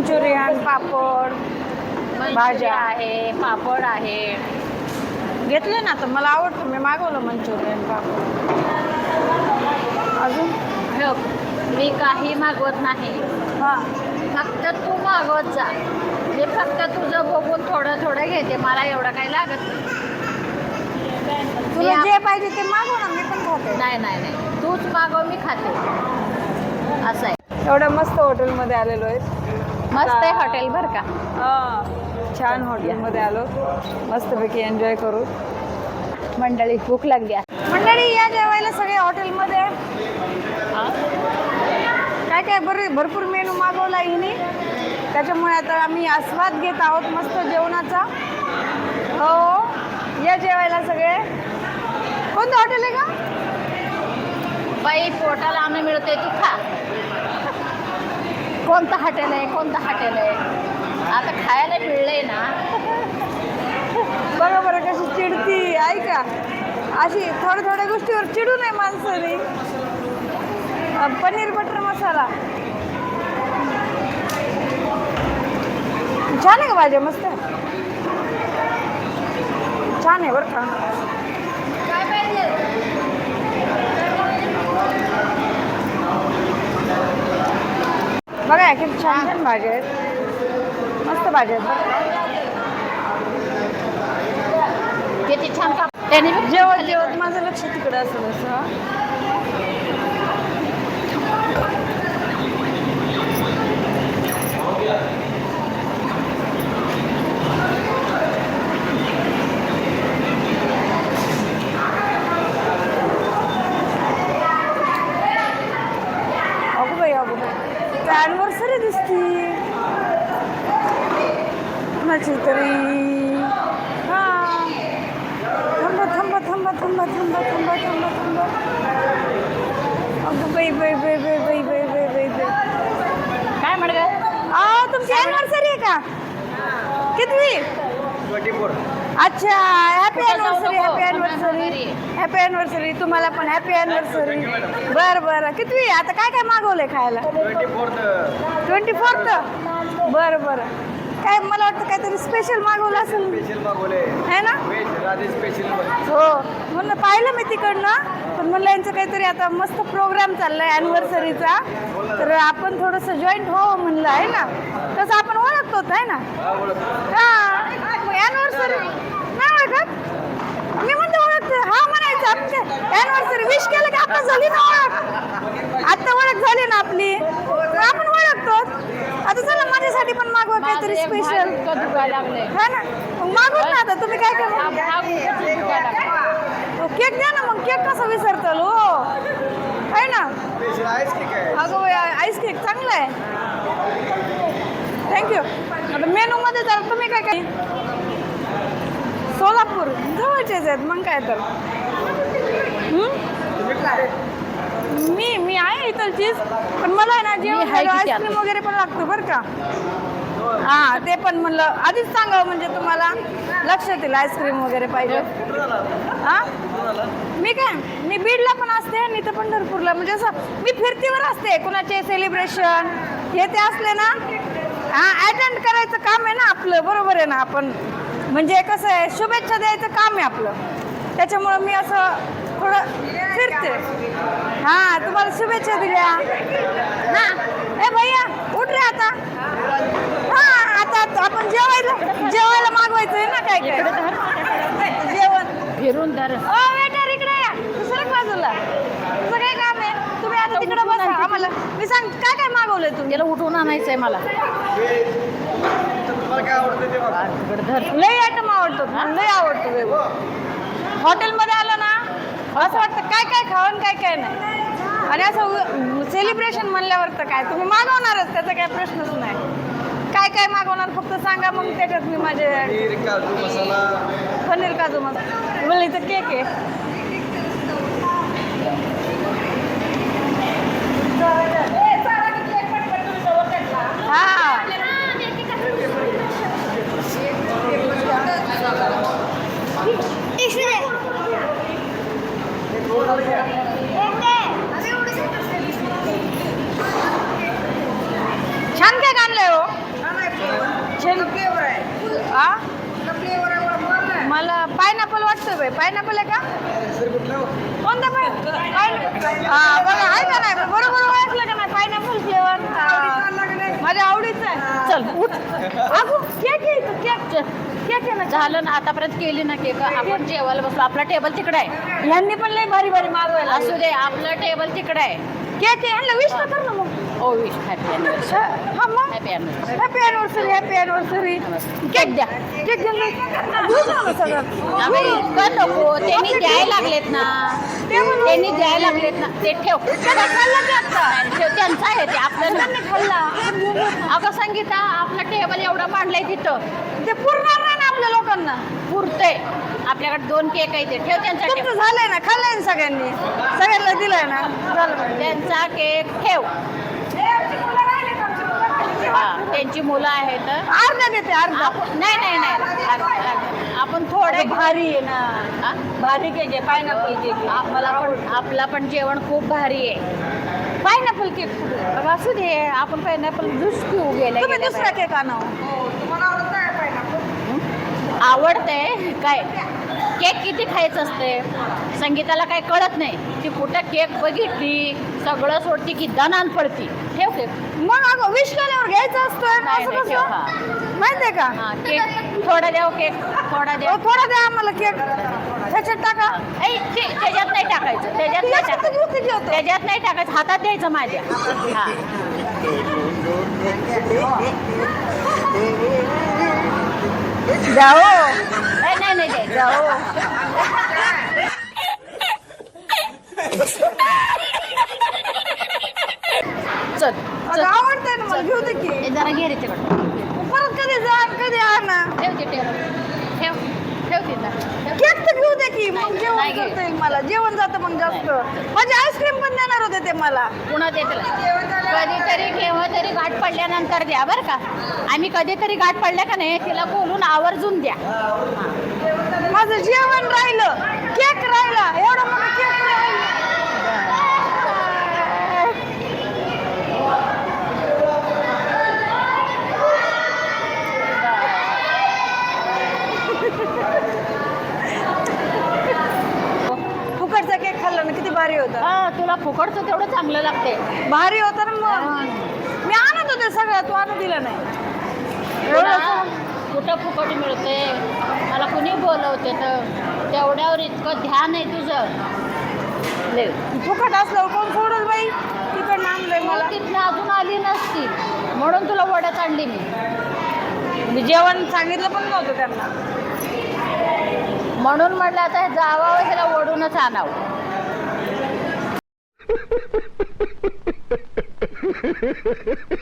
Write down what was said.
Manchurian पापड भाज्या. आहे पापड आहे. घेतलं ना तर मला आवडतं मी मागवलं मंचुरियन पापड. अजून? हे मी काही मागवत नाही. हां. फक्त तू मागवत जा. मी फक्त तुझं बघून थोडं थोडं घेते मला एवढं काही लागत नाही. तुला जे पाहिजे ते मागव ना मी पण खाते. नाही नाही नाही. तूच मागव मी खाते. असं आहे. एवढ्या मस्त हॉटेलमध्ये आलेलो आहेत. मस्त आहे हॉटेल बरं का? हां छान हॉटेलमध्ये आलो. मस्तपैकी एन्जॉय करू. मंडळी भूक लागली. मंडळी या जेवायला सगळे हॉटेलमध्ये काय काय बरे भरपूर मेनू मागवला हिने. त्याच्यामुळे आता आम्ही आस्वाद घेत आहोत मस्त जेवणाचा. हो या जेवायला सगळे. कोणतं हॉटेल आहे का बाई पोटाला अन्न मिळते तू खा. कोणतं हॉटेल आहे कोणतं हॉटेल आहे? आता खायला मिळलंय ना. बघा बरं कशी चिडती ऐका. अशी थोड्या थोड्या गोष्टीवर चिडू नये माणसाने पनीर बटर मसाला. छान आहे का भाज्या मस्त छान आहे बरं का काय पाहिजे बघा किती छान छान भाज्या आहेत. मस्त भाज्या आहेत. किती छान त्याने जेवत जेवत माझं लक्ष तिकडे असेल असं अगो बाई अगो बाई ॲनिव्हर्सरी दिसती कुणाची तरी हां थांबा थांबा थांबा थांबा थांबा थांबा थांबा. अगं बाई बाई बाई बाई बाई बाई बाई बाई बाई. काय म्हण आ तुमची ॲनिव्हर्सरी आहे का? कितवी? अच्छा हॅपी कुठं जाऊ anniversary happy anniversary. Happy anniversary तुम्हाला पण हॅपी ॲनिव्हर्सरी बरं बरं. कितवी? आता काय काय मागवलंय खायला? ट्वेंटी फोर्थ बरं बरं. काय मला वाटतं काहीतरी स्पेशल मागवलं असेल. है ना? हो म्हणलं पाहिलं मी तिकडनं पण म्हणलं यांचं काहीतरी आता मस्त प्रोग्राम चाललाय अॅनिव्हर्सरीचा तर आपण थोडंसं जॉईंट व्हावं म्हणलं आहे ना? तसं आपण ओळखतो आहे ना? हा अॅनिव्हर्सरी नाही ओळखत मी म्हणते ओळखते. हा म्हणायचं आमच्या अॅनिव्हर्सरी विश केलं की आता झाली ना ओळख? आता ओळख झाली ना आपली? आपण ओळखतो आता चला माझ्यासाठी पण मागवा काहीतरी स्पेशल हा ना? मग मागवत ना आता तुम्ही काय हा, करा हा, दुखायला लागलंय. केक द्या ना मग केक कसा विसरताल हो आहे ना अगं बाई, आईस केक चांगला आहे. थँक्यू आता मेनूमध्ये जर तुम्ही काय काय? सोलापूर. जवळचेच आहेत मग काय तर? मी मी आहे इथलचीच पण मला आहे ना जेवण आईस्क्रीम? वगैरे पण लागतं बरं का. हा ते पण म्हणलं आधीच सांगावं म्हणजे तुम्हाला. लक्षात येईल आईस्क्रीम वगैरे पाहिजे. हा? मी काय? मी बीडला पण असते आणि इथं पंढरपूरला. म्हणजे असं मी फिरतीवर असते कुणाचे सेलिब्रेशन हे ते असले ना. हा अटेंड करायचं काम आहे ना आपलं बरोबर आहे ना आपण. म्हणजे कसं आहे शुभेच्छा द्यायचं काम आहे आपलं. त्याच्यामुळं मी असं थोडं फिरते. हा तुम्हाला शुभेच्छा दिल्या. हा. ए भैया उठ रे आता. आता आपण जेवायला जेवायला मागवायचं आहे ना काय काय? जेवण. फिरून धर. ओ वेटर इकडे या. दुसऱ्या बाजूला. तुझं काय काम आहे? तुम्ही आता तिकडे बसा. आम्हाला मी सांग काय काय मागवलंय तुम्ही? त्याला उठवून आणायचंय मला. तिकडे धर. लय आयटम आवडतो लय आवडतो वेगळं हॉटेलमध्ये आलं ना असं वाटतं काय काय खावं काय काय नाही. आणि असं सेलिब्रेशन म्हणल्यावर तर काय? तुम्ही मागवणारच त्याचा काय प्रश्नच नाही. काय काय मागवणार? फक्त सांगा मग त्याच्यात मी माझे पनीर काजू मसाला. मला इथं केक आहे. हा छान केक आणलंय हो. आ मला पायनॅपल वाटतोय बाई. पायनॅपल आहे का? कोणता पाय हा बघा आहे का नाही? बरोबर ओळखलं का नाही? पायनॅपल फ्लेवर माझ्या आवडीचं आहे. चल उठ. अगो केक आहे इथं, केक केक आहे ना झालं ना आतापर्यंत केली ना केक आपण जेवायला बसलो. आपला टेबल तिकडे आहे. यांनी पण लई भारी भारी मागवायला असू दे आपलं टेबल तिकडे आहे. केक ह्यांना विश तर कर ना मग ओ विश हॅपी अॅनिव्हर्सरी हा मग happy anniversary happy anniversary happy anniversary cake द्या केक द्या ना सगळं इतकं नको. त्यांनी द्यायला लागलेत ना. त्यांनी द्यायला लागलेत ना. ते ठेव. खाल्लं ते आता ठेव त्यांचं आहे ते आपलं नाही. त्यांनी खाल्ला. अगं संगीता आपलं टेबल एवढं मांडलंय तिथं. ते पुरणार नाही ना आपल्या लोकांना. पुरतंय. आपल्याकडे दोन केक आहे ते ठेव त्यांचा तुमचं ठेव झालंय ना खाल्लंय ना सगळ्यांनी? सगळ्यांना दिलंय ना? झालं. त्यांचा केक ठेव. हा त्यांची मुलं आहेत. अर्धा देते अर्धा. आपण- नाही नाही नाही. अर्ध- अर्ध. आपण थोडे भारी आहे ना. हा? भारी केक आहे पायनॅपल केक मला पण आपला पण जेवण खूप भारी आहे. पायनॅपल केक असू दे. आपण पायनॅपल ज्यूस पिऊ गेले तुम्ही दुसरा केक आणावं आवडतंय काय? केक किती खायचं असते? संगीताला काही कळत नाही. ती कुठं केक बघितली सगळं सोडती की दणान पडती. ठेव केक. मग अगं विश केल्यावर घ्यायचं असतं. नाही, असं नाही, ठेव. कसं माहितीये का? हा केक. थोडा द्या हो केक. थोडा द्या. अहो, थोडा द्या आम्हाला केक. त्याच्यात टाका. ऐ, ते- त्याच्यात नाही टाकायचं. त्याच्यात नाही याच्यात टाकायचं. घेऊ त्याच्यात नाही टाकायचं. हातात द्यायचं माझ्या. हा. द्यायचं हो. चल. चल. आवडतंय ना मला घेऊ दे की. हे जरा घे रे तिकडं. परत कधी जा कधी आणा ठेव ते ठेव. ठेव. ठेव तिथं ठेव. केक तर घेऊ दे की मग जेवण नाही. करता येईल मला. जेवण जातं मग जास्त. माझी आईस्क्रीम पण देणार होते ते मला. पुन्हा दे कधीतरी केव्हा तरी गाठ पडल्यानंतर द्या बरं का. आम्ही कधीतरी गाठ पडल्या का नाही तिला बोलून आवर्जून द्या. माझं जेवण राहिलं केक राहिला एवढं केक राहिलं फुकटचा केक खाल्ला ना किती भारी होता हा तुला फुकटचं तेवढं चांगलं लागते भारी होता ना मग मी तू आणू दिला नाही. एवढं कुठं फुकट मिळते मला कुणी बोलवते तर तेवढ्यावर इतकं ध्यान आहे तुझं. ले फुकट असल्यावर कोण सोडल बाई? तिकडनं आणलंय मला मला. तिथनं अजून आली नसती. म्हणून तुला वड्यात आणली मी. मी जेवण सांगितलं पण नव्हतं त्यांना. म्हणून म्हटलं आता हे जावावं त्याला ओढूनच आणावं.